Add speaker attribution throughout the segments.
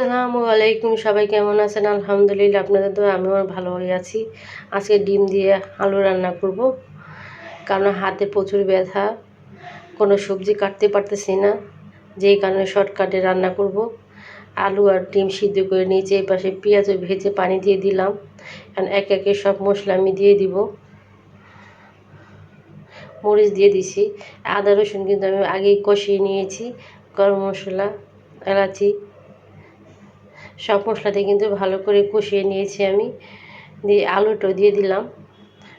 Speaker 1: আসসালামু আলাইকুম, সবাই কেমন আছেন? আলহামদুলিল্লাহ, আপনাদের তো আমিও ভালো হয়ে আছি। আজকে ডিম দিয়ে আলু রান্না করব, কারণ হাতে প্রচুর ব্যথা, কোনো সবজি কাটতে পারতেছি না, যেই কারণে শর্টকাটে রান্না করব। আলু আর ডিম সিদ্ধ করে নিয়েছি, এই পাশে পেঁয়াজ ভেজে পানি দিয়ে দিলাম, কারণ এক একে সব মশলা আমি দিয়ে দিব। মরিচ দিয়ে দিছি, আদা রসুন কিন্তু আমি আগেই কষিয়ে নিয়েছি, গরম মশলা, এলাচি সব মশলাতে কিন্তু ভালো করে কষিয়ে নিয়েছি আমি। দিয়ে আলুটাও দিয়ে দিলাম।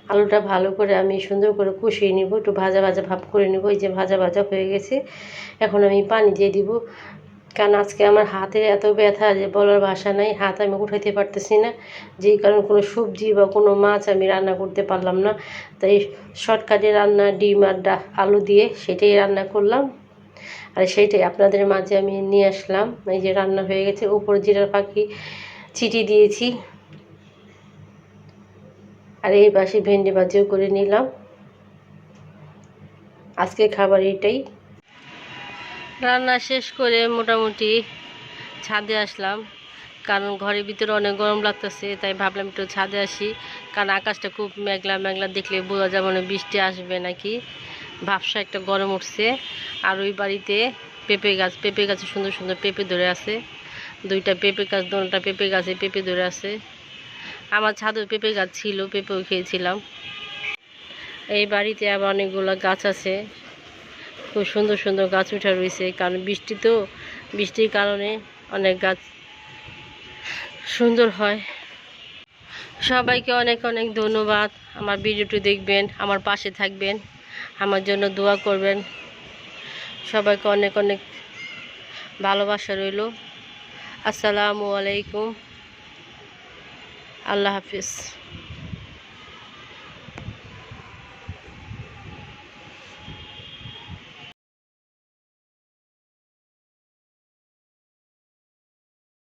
Speaker 1: আলুটা ভালো করে আমি সুন্দর করে কষিয়ে নিব। একটু ভাজা ভাজা ভাব করে নেব। এই যে ভাজা ভাজা হয়ে গেছে। এখন আমি পানি দিয়ে দিব। কারণ আজকে আমার হাতের এত ব্যথা যে বলার ভাষা নাই। হাত আমি উঠাইতে পারতেছি না। যেই কারণে কোনো সবজি বা কোনো মাছ আমি রান্না করতে পারলাম না। তাই শর্টকাটে রান্না ডিম আর আলু দিয়ে সেটাই রান্না করলাম। আর সেইটাই আপনাদের মাঝে আমি নিয়ে আসলাম। এই যে রান্না হয়ে গেছে, উপর জিরার পাখি চিটি দিয়েছি। আর এই পাশে ভেন্ডি ভাজিও করে নিলাম। আজকে খাবার এটাই রান্না শেষ করে মোটামুটি ছাদে আসলাম। কারণ ঘরের ভিতরে অনেক গরম লাগতেছে, তাই ভাবলাম একটু ছাদে আসি। কারণ আকাশটা খুব মেঘলা মেঘলা দেখলে বোঝা যাবে না বৃষ্টি আসবে নাকি। ভাবসা একটা গরম উঠছে। আর ওই বাড়িতে পেঁপে গাছ, পেঁপে গাছে সুন্দর সুন্দর পেঁপে ধরে আছে। দুইটা পেঁপে গাছ দোনটা পেঁপে গাছে পেঁপে ধরে আছে। আমার ছাদেও পেঁপে গাছ ছিল, পেঁপেও খেয়েছিলাম। এই বাড়িতে আবার অনেকগুলো গাছ আছে। খুব সুন্দর সুন্দর গাছ উঠা রয়েছে, কারণ বৃষ্টি তো, বৃষ্টির কারণে অনেক গাছ সুন্দর হয়। সবাইকে অনেক অনেক ধন্যবাদ। আমার ভিডিওটি দেখবেন, আমার পাশে থাকবেন, আমার জন্য দোয়া করবেন। সবাইকে অনেক অনেক ভালোবাসা রইল। আসসালামু আলাইকুম। আল্লাহ হাফিজ।